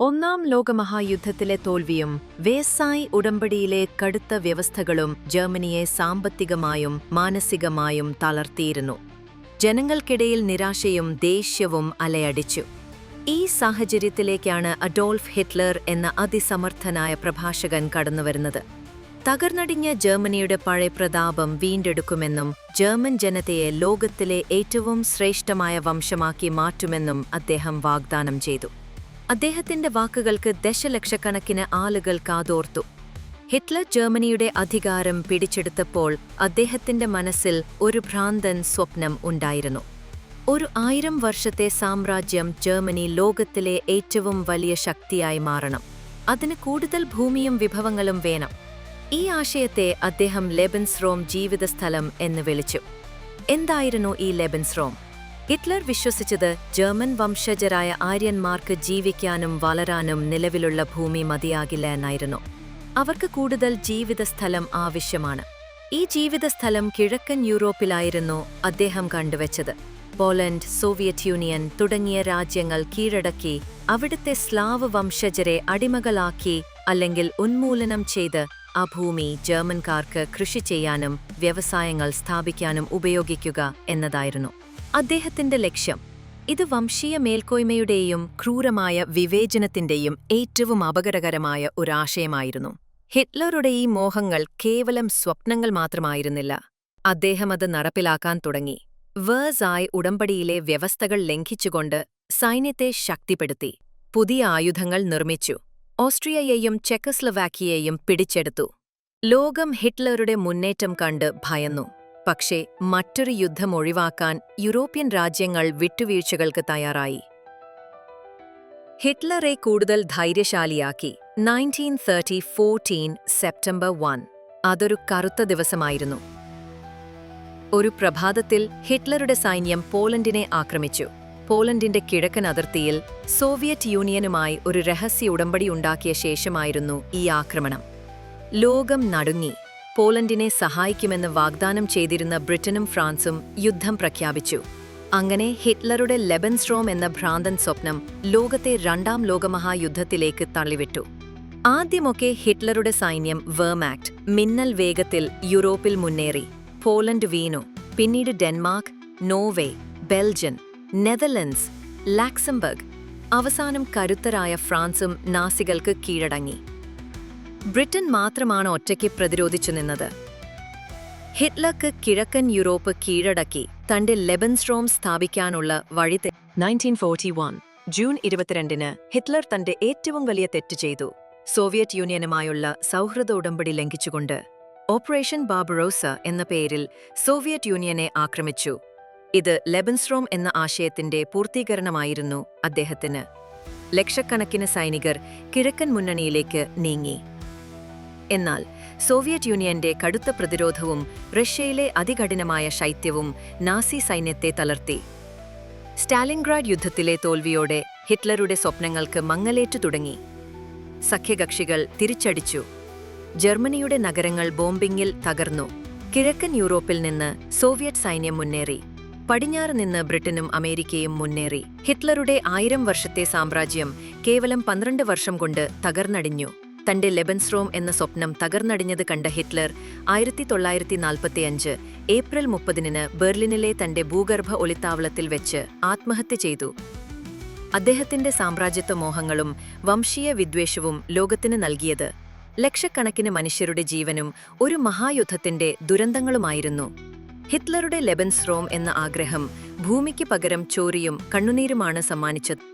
ഒന്നാം ലോകമഹായുദ്ധത്തിലെ തോൽവിയും വേസായ് ഉടമ്പടിയിലെ കടുത്ത വ്യവസ്ഥകളും ജർമ്മനിയെ സാമ്പത്തികമായും മാനസികമായും തളർത്തിയിരുന്നു. ജനങ്ങൾക്കിടയിൽ നിരാശയും ദേഷ്യവും അലയടിച്ചു. ഈ സാഹചര്യത്തിലേക്കാണ് അഡോൾഫ് ഹിറ്റ്ലർ എന്ന അതിസമർത്ഥനായ പ്രഭാഷകൻ കടന്നുവരുന്നത്. തകർന്നടിഞ്ഞ ജർമ്മനിയുടെ പഴയ പ്രതാപം വീണ്ടെടുക്കുമെന്നും ജർമ്മൻ ജനതയെ ലോകത്തിലെ ഏറ്റവും ശ്രേഷ്ഠമായ വംശമാക്കി മാറ്റുമെന്നും അദ്ദേഹം വാഗ്ദാനം ചെയ്തു. അദ്ദേഹത്തിന്റെ വാക്കുകൾക്ക് ദശലക്ഷക്കണക്കിന് ആളുകൾ കാതോർത്തു. ഹിറ്റ്ലർ ജർമ്മനിയുടെ അധികാരം പിടിച്ചെടുത്തപ്പോൾ അദ്ദേഹത്തിന്റെ മനസ്സിൽ ഒരു ഭ്രാന്തൻ സ്വപ്നം ഉണ്ടായിരുന്നു. ഒരു ആയിരം വർഷത്തെ സാമ്രാജ്യം ജർമ്മനി ലോകത്തിലെ ഏറ്റവും വലിയ ശക്തിയായി മാറണം. അതിന് കൂടുതൽ ഭൂമിയും വിഭവങ്ങളും വേണം. ഈ ആശയത്തെ അദ്ദേഹം ലെബൻസ് റോം ജീവിതസ്ഥലം എന്ന് വിളിച്ചു. എന്തായിരുന്നു ഈ ലെബൻസ് റോം ഹിറ്റ്ലർ വിശ്വസിച്ചത് ജർമ്മൻ വംശജരായ ആര്യന്മാർക്ക് ജീവിക്കാനും വളരാനും നിലവിലുള്ള ഭൂമി മതിയാകില്ല എന്നായിരുന്നു. അവർക്ക് കൂടുതൽ ജീവിതസ്ഥലം ആവശ്യമാണ്. ഈ ജീവിതസ്ഥലം കിഴക്കൻ യൂറോപ്പിലായിരുന്നു അദ്ദേഹം കണ്ടുവച്ചത്. പോളണ്ട് സോവിയറ്റ് യൂണിയൻ തുടങ്ങിയ രാജ്യങ്ങൾ കീഴടക്കി അവിടുത്തെ സ്ലാവ് വംശജരെ അടിമകളാക്കി അല്ലെങ്കിൽ ഉന്മൂലനം ചെയ്ത് ആ ഭൂമി ജർമ്മൻകാർക്ക് കൃഷി ചെയ്യാനും വ്യവസായങ്ങൾ സ്ഥാപിക്കാനും ഉപയോഗിക്കുക എന്നതായിരുന്നു. അദ്ദേഹത്തിന്റെ ലക്ഷ്യം ഇത് വംശീയ മേൽക്കോയ്മയുടെയും ക്രൂരമായ വിവേചനത്തിന്റെയും ഏറ്റവും അപകടകരമായ ഒരാശയമായിരുന്നു ഹിറ്റ്ലറുടെ ഈ മോഹങ്ങൾ കേവലം സ്വപ്നങ്ങൾ മാത്രമായിരുന്നില്ല. അദ്ദേഹം അത് നടപ്പിലാക്കാൻ തുടങ്ങി. വേഴ്സായ് ഉടമ്പടിയിലെ വ്യവസ്ഥകൾ ലംഘിച്ചുകൊണ്ട് സൈന്യത്തെ ശക്തിപ്പെടുത്തി. പുതിയ ആയുധങ്ങൾ നിർമ്മിച്ചു. ഓസ്ട്രിയയെയും ചെക്കസ്ലവാക്കിയെയും പിടിച്ചെടുത്തു. ലോകം ഹിറ്റ്ലറുടെ മുന്നേറ്റം കണ്ട് ഭയന്നു. പക്ഷേ മറ്റൊരു യുദ്ധം ഒഴിവാക്കാൻ യൂറോപ്യൻ രാജ്യങ്ങൾ വിട്ടുവീഴ്ചകൾക്ക് തയ്യാറായി. ഹിറ്റ്ലറെ കൂടുതൽ ധൈര്യശാലിയാക്കി nineteen thirty fourteen September one. അതൊരു കറുത്ത ദിവസമായിരുന്നു. ഒരു പ്രഭാതത്തിൽ ഹിറ്റ്ലറുടെ സൈന്യം പോളണ്ടിനെ ആക്രമിച്ചു. പോളണ്ടിന്റെ കിഴക്കൻ അതിർത്തിയിൽ സോവിയറ്റ് യൂണിയനുമായി ഒരു രഹസ്യ ഉടമ്പടി ഉണ്ടാക്കിയ ശേഷമായിരുന്നു ഈ ആക്രമണം. ലോകം നടുങ്ങി. പോളണ്ടിനെ സഹായിക്കുമെന്ന് വാഗ്ദാനം ചെയ്തിരുന്ന ബ്രിട്ടനും ഫ്രാൻസും യുദ്ധം പ്രഖ്യാപിച്ചു. അങ്ങനെ ഹിറ്റ്ലറുടെ ലെബൻസ്ട്രോം എന്ന ഭ്രാന്തൻ സ്വപ്നം ലോകത്തെ രണ്ടാം ലോകമഹായുദ്ധത്തിലേക്ക് തള്ളിവിട്ടു. ആദ്യമൊക്കെ ഹിറ്റ്ലറുടെ സൈന്യം വേർമാക്ട് മിന്നൽ വേഗത്തിൽ യൂറോപ്പിൽ മുന്നേറി പോളണ്ട് വീണു പിന്നീട് Denmark Norway Belgian Netherlands Luxembourg അവസാനം കരുത്തരായ ഫ്രാൻസും നാസികൾക്ക് കീഴടങ്ങി. ബ്രിട്ടൻ മാത്രമാണ് ഒറ്റയ്ക്ക് പ്രതിരോധിച്ചു നിന്നത്. ഹിറ്റ്ലർക്ക് കിഴക്കൻ യൂറോപ്പ് കീഴടക്കി തന്റെ ലെബൻസ്ട്രോം സ്ഥാപിക്കാനുള്ള വഴി നയന്റീൻ ഫോർട്ടി വൺ ജൂൺ ഇരുപത്തിരണ്ടിന് ഹിറ്റ്ലർ തന്റെ ഏറ്റവും വലിയ തെറ്റ് ചെയ്തു. സോവിയറ്റ് യൂണിയനുമായുള്ള സൗഹൃദ ഉടമ്പടി ലംഘിച്ചുകൊണ്ട് ഓപ്പറേഷൻ ബാബറോസ എന്ന പേരിൽ സോവിയറ്റ് യൂണിയനെ ആക്രമിച്ചു. ഇത് ലെബൻസ്ട്രോം എന്ന ആശയത്തിന്റെ പൂർത്തീകരണമായിരുന്നു അദ്ദേഹത്തിന്. ലക്ഷക്കണക്കിന് സൈനികർ കിഴക്കൻ മുന്നണിയിലേക്ക് നീങ്ങി. എന്നാൽ സോവിയറ്റ് യൂണിയന്റെ കടുത്ത പ്രതിരോധവും റഷ്യയിലെ അതികഠിനമായ ശൈത്യവും നാസി സൈന്യത്തെ തളർത്തി. സ്റ്റാലിൻഗ്രാഡ് യുദ്ധത്തിലെ തോൽവിയോടെ ഹിറ്റ്ലറുടെ സ്വപ്നങ്ങൾക്ക് മങ്ങലേറ്റു തുടങ്ങി. സഖ്യകക്ഷികൾ തിരിച്ചടിച്ചു. ജർമ്മനിയുടെ നഗരങ്ങൾ ബോംബിങ്ങിൽ തകർന്നു. കിഴക്കൻ യൂറോപ്പിൽ നിന്ന് സോവിയറ്റ് സൈന്യം മുന്നേറി. പടിഞ്ഞാറ് നിന്ന് ബ്രിട്ടനും അമേരിക്കയും മുന്നേറി. ഹിറ്റ്ലറുടെ ആയിരം വർഷത്തെ സാമ്രാജ്യം കേവലം പന്ത്രണ്ട് വർഷം കൊണ്ട് തകർന്നടിഞ്ഞു. തന്റെ ലെബൻസ്ട്രോം എന്ന സ്വപ്നം തകർന്നടിഞ്ഞത് കണ്ട ഹിറ്റ്ലർ ആയിരത്തി തൊള്ളായിരത്തി നാൽപ്പത്തിയഞ്ച് ഏപ്രിൽ മുപ്പതിന് ബെർലിനിലെ തന്റെ ഭൂഗർഭ ഒളിത്താവളത്തിൽ വെച്ച് ആത്മഹത്യ ചെയ്തു. അദ്ദേഹത്തിന്റെ സാമ്രാജ്യത്വ മോഹങ്ങളും വംശീയ വിദ്വേഷവും ലോകത്തിന് നൽകിയത് ലക്ഷക്കണക്കിന് മനുഷ്യരുടെ ജീവനും ഒരു മഹായുദ്ധത്തിന്റെ ദുരന്തങ്ങളുമായിരുന്നു. ഹിറ്റ്ലറുടെ ലെബൻസ്ട്രോം എന്ന ആഗ്രഹം ഭൂമിക്ക് പകരം ചോരിയും കണ്ണുനീരുമാണ് സമ്മാനിച്ചത്.